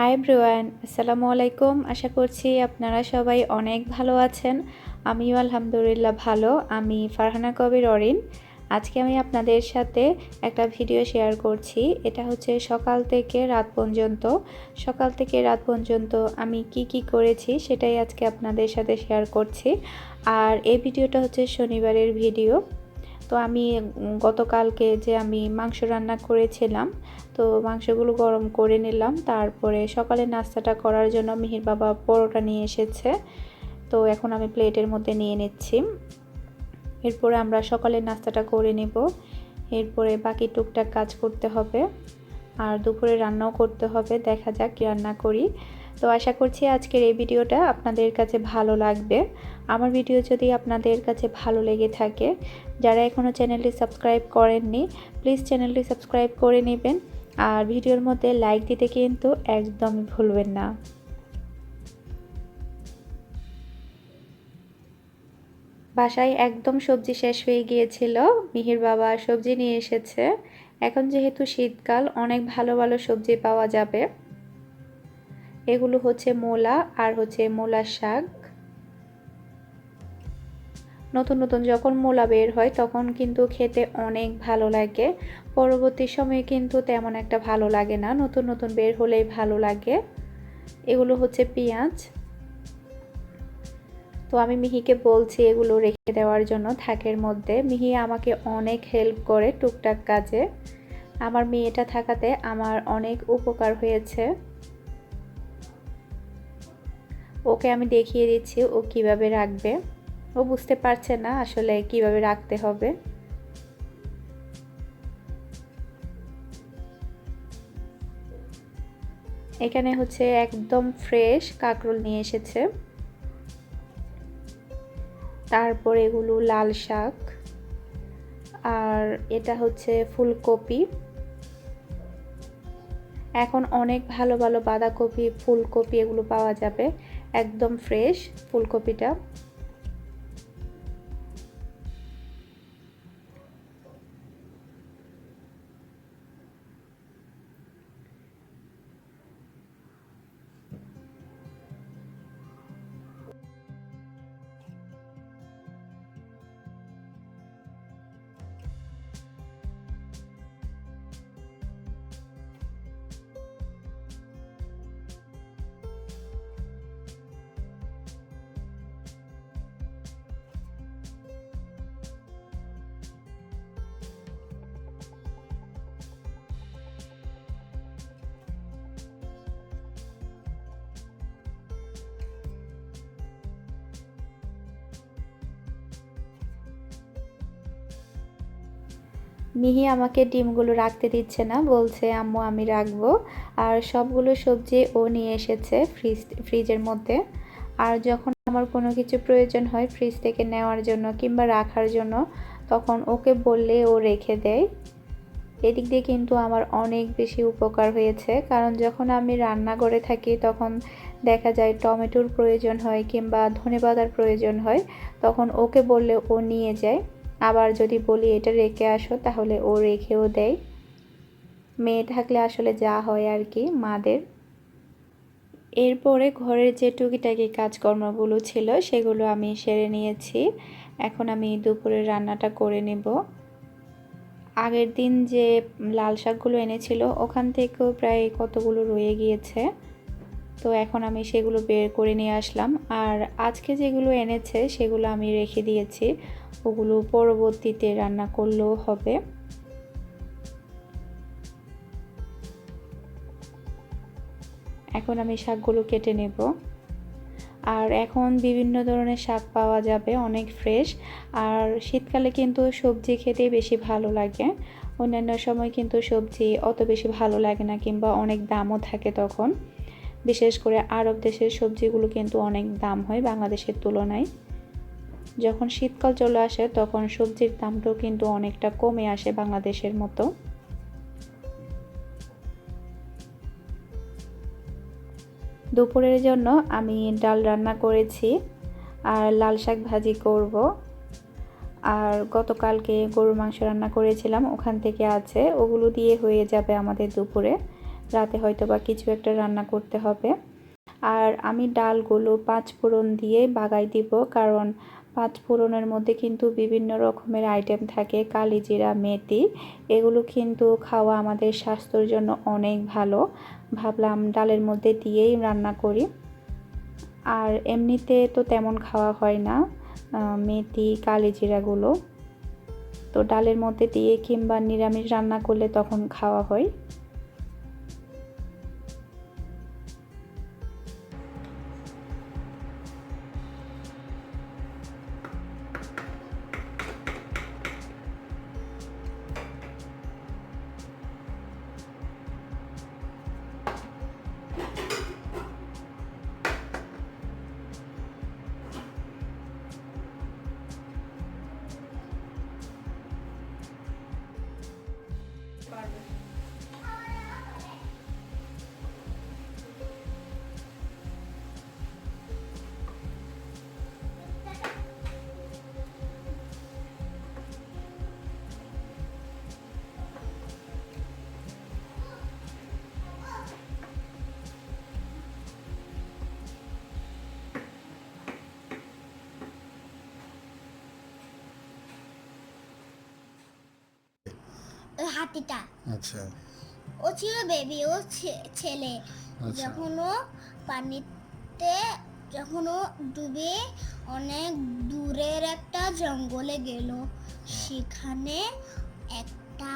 High ব্রোয়ান আসসালামু আলাইকুম। আশা করছি আপনারা সবাই অনেক ভালো আছেন। আমিও আলহামদুলিল্লাহ ভালো। আমি ফারহানা কবির অরিন। আজকে আমি আপনাদের সাথে একটা ভিডিও শেয়ার করছি। এটা হচ্ছে সকাল থেকে রাত পর্যন্ত। সকাল থেকে রাত পর্যন্ত আমি কি কি করেছি সেটাই আজকে আপনাদের সাথে শেয়ার করছি। আর এই ভিডিওটা হচ্ছে শনিবারের ভিডিও। তো আমি গতকালকে যে আমি মাংস রান্না করেছিলাম, তো মাংসগুলো গরম করে নিলাম। তারপরে সকালে নাস্তাটা করার জন্য মিহির বাবা পরোটা নিয়ে এসেছে। তো এখন আমি প্লেটের মধ্যে নিয়ে নিচ্ছি। এরপরে আমরা সকালে নাস্তাটা করে নেব। এরপরে বাকি টুকটাক কাজ করতে হবে। আর দুপুরে রান্নাও করতে হবে। দেখা যাক কী রান্না করি। তো আশা করছি আজকের এই ভিডিওটা আপনাদের কাছে ভালো লাগবে। আমার ভিডিও যদি আপনাদের কাছে ভালো লেগে থাকে, যারা এখনও চ্যানেলটি সাবস্ক্রাইব করেননি, প্লিজ চ্যানেলটি সাবস্ক্রাইব করে নেবেন। আর ভিডিওর মধ্যে লাইক দিতে কিন্তু একদমই ভুলবেন না। বাসায় একদম সবজি শেষ হয়ে গিয়েছিল, মিহির বাবা সবজি নিয়ে এসেছে। এখন যেহেতু শীতকাল, অনেক ভালো ভালো সবজি পাওয়া যাবে। এগুলো হচ্ছে মোলা আর হচ্ছে মোলা শাক। নতুন নতুন যখন মোলা বের হয় তখন কিন্তু খেতে অনেক ভালো লাগে। পরবর্তী সময়ে কিন্তু তেমন একটা ভালো লাগে না, নতুন নতুন বের হলেই ভালো লাগে। এগুলো হচ্ছে পেঁয়াজ। তো আমি মিহিকে বলছি এগুলো রেখে দেওয়ার জন্য থাকের মধ্যে। মিহি আমাকে অনেক হেল্প করে টুকটাক কাজে। আমার মেয়েটা থাকাতে আমার অনেক উপকার হয়েছে। ওকে আমি দেখিয়ে দিচ্ছি ও কীভাবে রাখবে। ও বুঝতে পারছে না আসলে কীভাবে রাখতে হবে। এখানে হচ্ছে একদম ফ্রেশ কাঁকরোল নিয়ে এসেছে। তারপর এগুলো লাল শাক। আর এটা হচ্ছে ফুলকপি। এখন অনেক ভালো ভালো বাঁধাকপি, ফুলকপি এগুলো পাওয়া যাবে। একদম ফ্রেশ ফুলকপিটা। মিহি আমাকে ডিমগুলো রাখতে দিচ্ছে না, বলছে, আম্মু, আমি রাখব। আর সবগুলো সবজি ও নিয়ে এসেছে ফ্রিজ, ফ্রিজের মধ্যে। আর যখন আমার কোনো কিছু প্রয়োজন হয় ফ্রিজ থেকে নেওয়ার জন্য কিংবা রাখার জন্য, তখন ওকে বললে ও রেখে দেয়। এদিক দিয়ে কিন্তু আমার অনেক বেশি উপকার হয়েছে, কারণ যখন আমি রান্না করে থাকি, তখন দেখা যায় টমেটোর প্রয়োজন হয় কিংবা ধনেপাতার প্রয়োজন হয়, তখন ওকে বললে ও নিয়ে যায়। আবার যদি বলি, এটা রেখে আসো, তাহলে ও রেখেও দেয়। মেয়ে থাকলে আসলে যা হয় আর কি, মাদের। এরপরে ঘরের যে টুকিটাকি কাজকর্মগুলো ছিল, সেগুলো আমি সেরে নিয়েছি। এখন আমি দুপুরে রান্নাটা করে নেব। আগের দিন যে লাল শাকগুলো এনেছিল, ওখান থেকেও প্রায় কতগুলো রয়ে গিয়েছে। তো এখন আমি সেগুলো বের করে নিয়ে আসলাম। আর আজকে যেগুলো এনেছে, সেগুলো আমি রেখে দিয়েছি। ওগুলো পরবর্তীতে রান্না করলেও হবে। এখন আমি শাকগুলো কেটে নেব। আর এখন বিভিন্ন ধরনের শাক পাওয়া যাবে, অনেক ফ্রেশ। আর শীতকালে কিন্তু সবজি খেতে বেশি ভালো লাগে। অন্যান্য সময় কিন্তু সবজি অত বেশি ভালো লাগে না কিংবা অনেক দামও থাকে তখন। বিশেষ করে আরব দেশের সবজিগুলো কিন্তু অনেক দাম হয় বাংলাদেশের তুলনায়। যখন শীতকাল চলে আসে, তখন সবজির দামটাও কিন্তু অনেকটা কমে আসে বাংলাদেশের মতো। দুপুরের জন্য আমি ডাল রান্না করেছি আর লাল শাক ভাজি করব। আর গতকালকে গরুর মাংস রান্না করেছিলাম, ওখান থেকে আছে, ওগুলো দিয়ে হয়ে যাবে আমাদের দুপুরে। রাতে হয়তো বা কিছু একটা রান্না করতে হবে। আর আমি ডালগুলো পাঁচ ফোড়ন দিয়ে বাগাই দিব, কারণ পাঁচ ফোড়নের মধ্যে কিন্তু বিভিন্ন রকমের আইটেম থাকে, কালিজিরা, মেথি, এগুলো কিন্তু খাওয়া আমাদের স্বাস্থ্যের জন্য অনেক ভালো। ভাবলাম ডালের মধ্যে দিয়েই রান্না করি। আর এমনিতে তো তেমন খাওয়া হয় না মেথি, কালিজিরাগুলো। তো ডালের মধ্যে দিয়ে কিংবা নিরামিষ রান্না করলে তখন খাওয়া হয়। ওই হাতিটা। আচ্ছা। ও ছিল বেবি ও ছেলে। আচ্ছা। যখন ও পানিতে যখন ও ডুবে অনেক দূরের একটা জঙ্গলে গেল সেখানে একটা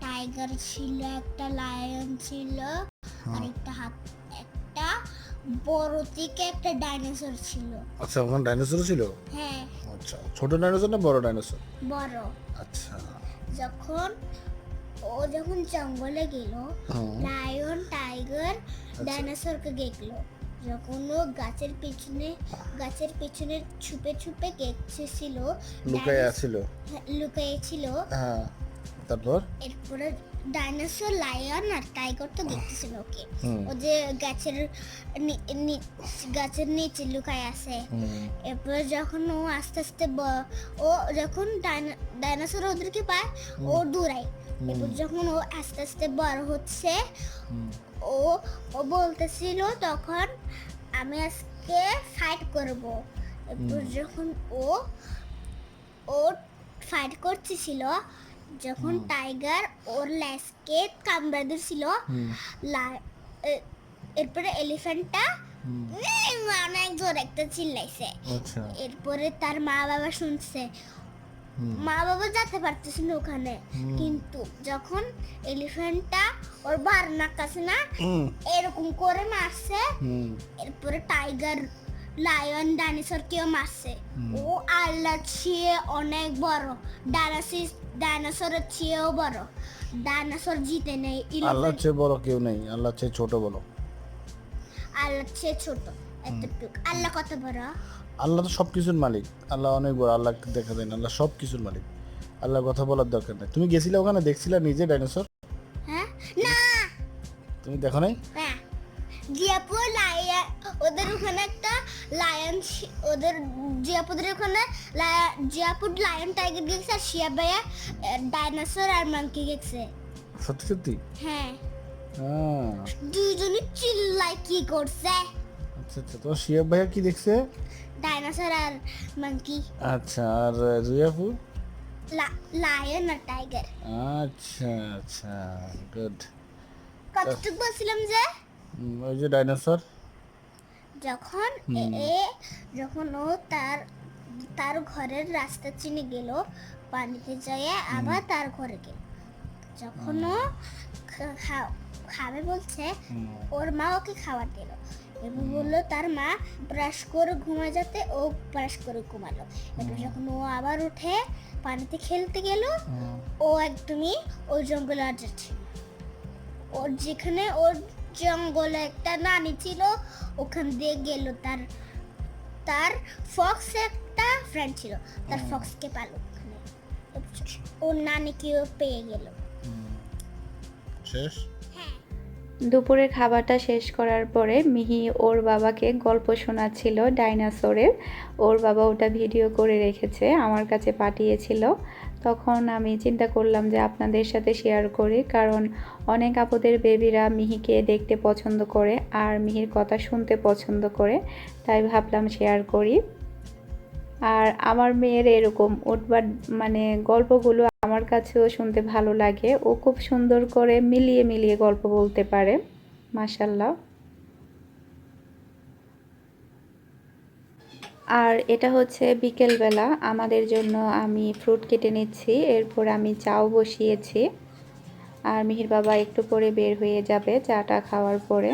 টাইগার ছিল একটা লায়ন ছিল আর একটা হাত একটা বড় থেকে একটা ডাইনোসর ছিল। আচ্ছা ওখানে ডাইনোসর ছিল? হ্যাঁ। আচ্ছা ছোট ডাইনোসর না বড় ডাইনোসর বড়। আচ্ছা। যখন ও যখন জঙ্গলে গেল লায়ন টাইগার ডাইনোসরকে দেখল। যখন ও গাছের পিছনে গাছের পিছনে ছুপে ছুপে গেছিল লুকায় আছিল লুকিয়ে ছিল। হ্যাঁ তারপর? এরপরে ডাইনোসর লায়ন আর টাইগার তো দেখতেছিল ওকে। ও যে গাছের গাছের নিচে লুকায় আছে। এরপর যখন ও আস্তে আস্তে ও যখন ডাইনা- ডাইনোসর ওদেরকে পায় ও দৌড়ায়। এরপর যখন ও আস্তে আস্তে বড় হচ্ছে ও ও বলতেছিল তখন আমি আজকে ফাইট করব। এরপর যখন ও ও ফাইট করতেছিল যখন টাইগার ওর ল্যাসকে কামড়া দিছিল এরপরে এলিফ্যান্টটা। অনেক জোর একটা চিল্লাইছে। আচ্ছা। এরপরে তার মা বাবা শুনছে মা বাবা যেতে পারতেছে না ওখানে। কিন্তু যখন এলিফ্যান্টটা ওর বার কাছে না এরকম করে মারছে এরপরে টাইগার লায়ন ডাইনোসর কেউ মারছে। ও আল্লাহ চেয়ে অনেক বড়। ডাইনোসর ডাইনোসরের চেয়েও বড়। ডাইনোসর জিতে নেই আল্লাহর চেয়ে বড় কেউ নেই আল্লাহর চেয়ে ছোট বলো। আল্লাহ চেয়ে ছোট এতটুকু। আল্লাহ কত বড়? আল্লাহ তো সব কিছুর মালিক। আল্লাহ অনেক বড় আল্লাহ দেখা দেন আল্লাহ সব কিছুর মালিক। আল্লাহর কথা বলার দরকার নেই। তুমি গেছিলে ওখানে? দেখছিলে নিজে ডাইনোসর? হ্যাঁ? না। তুমি দেখো নাই? হ্যাঁ। জিয়াপুর লায়ন ওদের ওখানে একটা লায়ন ওদের জিয়াপুরের ওখানে জিয়াপুর লায়ন টাইগার গেছে আর শিয়া ভাইয়া ডাইনোসর আর মাংকি গেছে। সত্যি সত্যি? হ্যাঁ। হ্যাঁ। দুজনে চিল্লাই কি করছে? আচ্ছা আচ্ছা। তোমার শিয়াব ভাইয়া কি দেখছে? ডাইনোসর আর মাংকি আচ্ছা আর জুয়াফু লায়ন আর টাইগার আচ্ছা আচ্ছা গুড কতটুকু বলছিলাম যে? ওই যে ডাইনোসর যখন এ যখন ও তার তার ঘরের রাস্তা চিনে গেল পানিতে যায় আবার তার ঘরে গেল। যখন ও খাবে বলছে ওর মা ওকে খাবার দিল। এবার বলল তার মা ব্রাশ করে ঘুমা যাতে ও ব্রাশ করে ঘুমালো। এবার যখন ও আবার উঠে পানিতে খেলতে গেল ও একদমই ওই জঙ্গলে আর যাচ্ছে ওর যেখানে ওর জঙ্গলে একটা নানি ছিল ওখান দিয়ে গেল তার তার ফক্স একটা ফ্রেন্ড ছিল তার ফক্সকে পেল ওখানে। ওর নানিকেও পেয়ে গেল। শেষ? দুপুরের খাবারটা শেষ করার পরে মিহি ওর বাবাকে গল্প শোনাচ্ছিল ডাইনোসরের। ওর বাবা ওটা ভিডিও করে রেখেছে, আমার কাছে পাঠিয়েছিল। তখন আমি চিন্তা করলাম যে আপনাদের সাথে শেয়ার করি, কারণ অনেক আপদের বেবিরা মিহিকে দেখতে পছন্দ করে আর মিহির কথা শুনতে পছন্দ করে, তাই ভাবলাম শেয়ার করি। আর আমার মেয়ের এরকম উঠবার মানে গল্পগুলো আমার কাছেও শুনতে ভালো লাগে। ও খুব সুন্দর করে মিলিয়ে মিলিয়ে গল্প বলতে পারে। মাসাল্লাহ আর এটা হচ্ছে বিকেলবেলা। আমাদের জন্য আমি ফ্রুট কেটে নিচ্ছি, এরপর আমি চাও বসিয়েছি। আর মিহির বাবা একটু পরে বের হয়ে যাবে চাটা খাওয়ার পরে।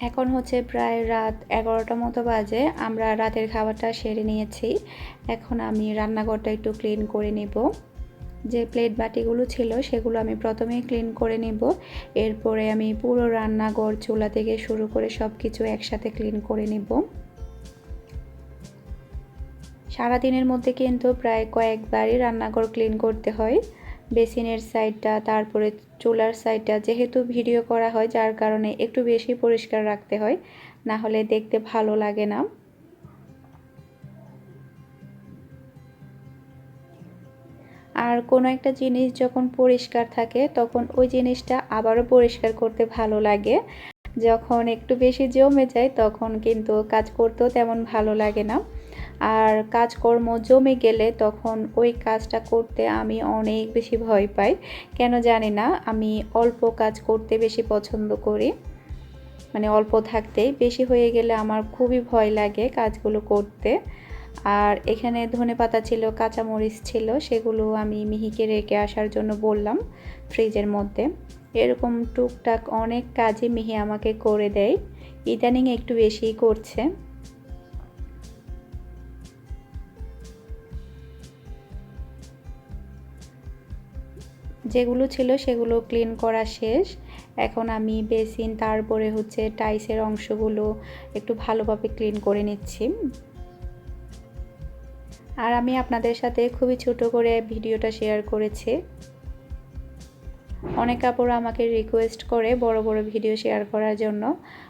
এখন হচ্ছে প্রায় রাত এগারোটা মতো বাজে। আমরা রাতের খাবারটা সেরে নিয়েছি। এখন আমি রান্নাঘরটা একটু ক্লিন করে নেব। যে প্লেট বাটিগুলো ছিল সেগুলো আমি প্রথমেই ক্লিন করে নেব। এরপরে আমি পুরো রান্নাঘর, চুলা থেকে শুরু করে সব কিছু একসাথে ক্লিন করে নেব। সারাদিনের মধ্যে কিন্তু প্রায় কয়েকবারই রান্নাঘর ক্লিন করতে হয়। বেসিনের সাইডটা, তারপরে চুলার সাইডটা যেহেতু ভিডিও করা হয়, যার কারণে একটু বেশি পরিষ্কার রাখতে হয়, না হলে দেখতে ভালো লাগে না। আর কোনো একটা জিনিস যখন পরিষ্কার থাকে, তখন ওই জিনিসটা আবারও পরিষ্কার করতে ভালো লাগে। যখন একটু বেশি জমে যায়, তখন কিন্তু কাজ করতেও তেমন ভালো লাগে না। আর কাজকর্ম জমে গেলে তখন ওই কাজটা করতে আমি অনেক বেশি ভয় পাই। কেন জানি না, আমি অল্প কাজ করতে বেশি পছন্দ করি। মানে অল্প থাকতেই বেশি হয়ে গেলে আমার খুবই ভয় লাগে কাজগুলো করতে। আর এখানে ধনে পাতা ছিল, কাঁচামরিচ ছিল, সেগুলো আমি মিহিকে রেখে আসার জন্য বললাম ফ্রিজের মধ্যে। এরকম টুকটাক অনেক কাজই মিহি আমাকে করে দেয়। ইদানিং একটু বেশিই করছে। যেগুলো ছিল সেগুলো ক্লিন করা শেষ। এখন আমি বেসিন, তারপরে হচ্ছে টাইসের অংশগুলো একটু ভালোভাবে ক্লিন করে নিচ্ছি। আর আমি আপনাদের সাথে খুবই ছোট করে ভিডিওটা শেয়ার করেছি। অনেক কাপড় আমাকে রিকোয়েস্ট করে বড় বড় ভিডিও শেয়ার করার জন্য।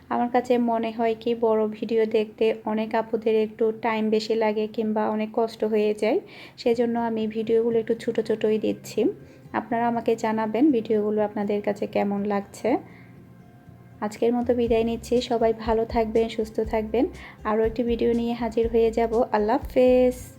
আমার কাছে মনে হয় কি, বড় ভিডিও দেখতে অনেক আপুদের একটু টাইম বেশি লাগে কিংবা অনেক কষ্ট হয়ে যায়। সেজন্য আমি ভিডিওগুলো একটু ছোট, ছোটই দিচ্ছি। আপনারা আমাকে জানাবেন ভিডিওগুলো আপনাদের কাছে কেমন লাগছে। আজকের মতো বিদায় নিচ্ছি। সবাই ভালো থাকবেন, সুস্থ থাকবেন। আরও একটি ভিডিও নিয়ে হাজির হয়ে যাব। আল্লাহ হাফেজ।